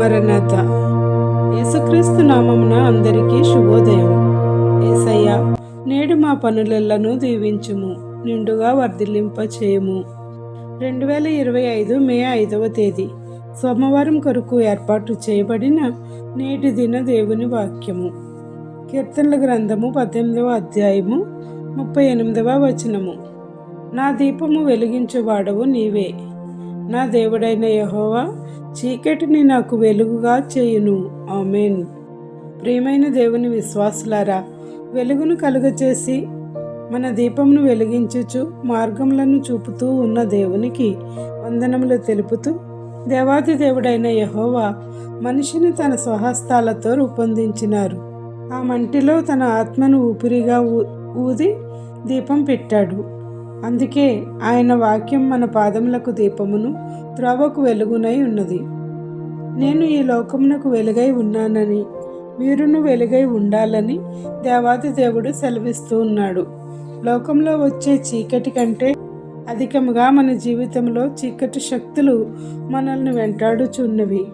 మరణత. యేసుక్రీస్తు నామమున అందరికీ శుభోదయం. ఏసయ్య నేడు మా పనులెల్లను దీవించుము నిండుగా వర్ధిల్లింప చేయము రెండు వేల ఇరవై ఐదు మే ఐదవ తేదీ. సోమవారం కొరకు ఏర్పాటు చేయబడిన నేటి దిన దేవుని వాక్యము. కీర్తనల గ్రంథము పద్దెనిమిదవ అధ్యాయము ముప్పై ఎనిమిదవ వచనము. నా దీపము వెలిగించువాడవు నీవే. నా దేవుడైన యహోవా చీకటిని నాకు వెలుగుగా చేయును. ఆమెన్. ప్రియమైన దేవుని విశ్వాసులారా వెలుగును కలుగచేసి మన దీపమును వెలిగించుచు మార్గములను చూపుతూ ఉన్న దేవునికి వందనములు తెలుపుతూ దేవాది దేవుడైన యహోవా మనిషిని తన స్వహస్తాలతో రూపొందించినారు. ఆ మంటిలో తన ఆత్మను ఊపిరిగా ఊది దీపం పెట్టాడు. అందుకే ఆయన వాక్యం మన పాదములకు దీపమును త్రోవకు వెలుగునై ఉన్నది. నేను ఈ లోకమునకు వెలుగై ఉన్నానని మీరును వెలుగై ఉండాలని దేవాది దేవుడు సెలవిస్తూ ఉన్నాడు. లోకంలో వచ్చే చీకటి కంటే అధికముగా మన జీవితంలో చీకటి శక్తులు మనల్ని వెంటాడుచున్నవి.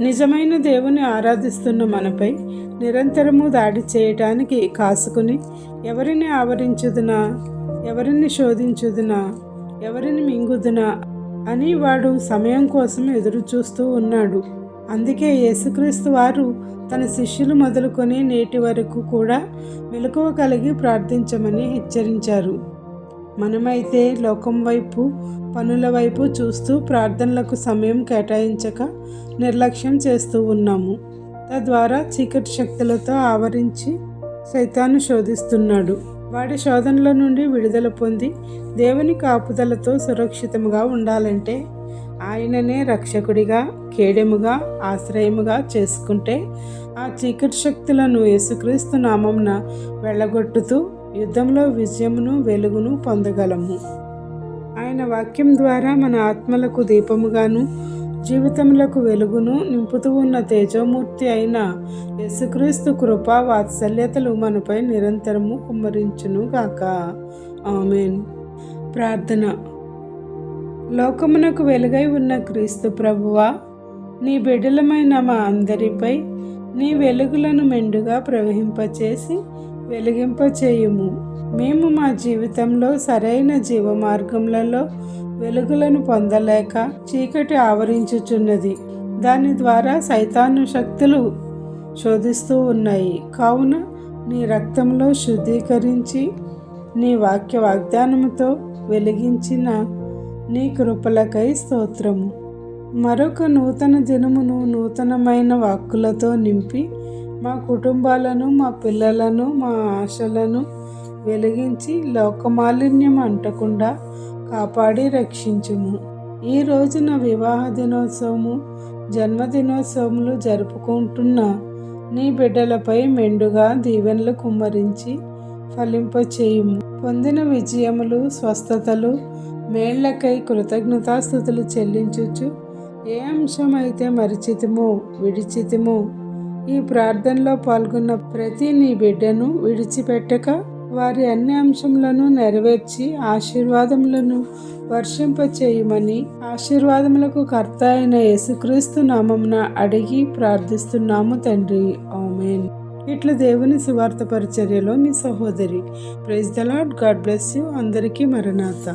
నిజమైన దేవుని ఆరాధిస్తున్న మనపై నిరంతరము దాడి చేయటానికి కాసుకుని ఎవరిని ఆవరించుదునా? ఎవరిని శోధించుదునా? ఎవరిని మింగుదునా? అని వాడు సమయం కోసం ఎదురు చూస్తూ ఉన్నాడు. అందుకే యేసుక్రీస్తు వారు తన శిష్యులు మొదలుకొని నేటి వరకు కూడా మెలకువ కలిగి ప్రార్థించమని హెచ్చరించారు. మనమైతే లోకం వైపు పనుల వైపు చూస్తూ ప్రార్థనలకు సమయం కేటాయించక నిర్లక్ష్యం చేస్తూ ఉన్నాము. తద్వారా చీకటి శక్తులతో ఆవరించి సైతాన్ని శోధిస్తున్నాడు. వాడి శోధనల నుండి విడుదల పొంది దేవుని కాపుదలతో సురక్షితముగా ఉండాలంటే ఆయననే రక్షకుడిగా కేడెముగా ఆశ్రయముగా చేసుకుంటే ఆ చీకటి శక్తులను యేసుక్రీస్తు నామంన వెళ్ళగొట్టుతూ యుద్ధంలో విజయమును వెలుగును పొందగలము. ఆయన వాక్యం ద్వారా మన ఆత్మలకు దీపముగాను జీవితములకు వెలుగును నింపుతూ ఉన్న తేజోమూర్తి అయిన యేసుక్రీస్తు కృపా వాత్సల్యతలు మనపై నిరంతరము కుమ్మరించును గాక ఆమెన్. ప్రార్థన. లోకమునకు వెలుగై ఉన్న క్రీస్తు ప్రభువా నీ బిడ్డలమైన మా అందరిపై నీ వెలుగులను మెండుగా ప్రవహింపచేసి వెలిగింపచేయుము. మేము మా జీవితంలో సరైన జీవ మార్గములలో వెలుగులను పొందలేక చీకటి ఆవరించుచున్నది. దాని ద్వారా సైతాను శక్తులు శోధిస్తూ ఉన్నాయి. కావున నీ రక్తంలో శుద్ధీకరించి నీ వాక్య వాగ్దానముతో వెలిగించిన నీ కృపలకై స్తోత్రము. మరొక నూతన దినమును నూతనమైన వాక్కులతో నింపి మా కుటుంబాలను మా పిల్లలను మా ఆశలను వెలిగించి లోకమాలిన్యం అంటకుండా కాపాడి రక్షించుము. ఈ రోజున వివాహ దినోత్సవము జన్మదినోత్సవములు జరుపుకుంటున్న నీ బిడ్డలపై మెండుగా దీవెనలు కుమ్మరించి ఫలింపచేయుము. పొందిన విజయములు స్వస్థతలు మేళ్ళకై కృతజ్ఞతాస్థుతులు చెల్లించుచు ఏ అంశమైతే మరిచితిమో విడిచితిమో ఈ ప్రార్థనలో పాల్గొన్న ప్రతి నీ బిడ్డను విడిచిపెట్టక వారి అన్ని అంశములను నెరవేర్చి ఆశీర్వాదములను వర్షింపచేయమని ఆశీర్వాదములకు కర్త అయిన యేసుక్రీస్తు నామమున అడిగి ప్రార్థిస్తున్నాము తండ్రి. ఆమెన్. ఇట్లా దేవుని సువార్త పరిచర్యలో మీ సహోదరి. Praise the Lord God bless you. అందరికీ మరణాత.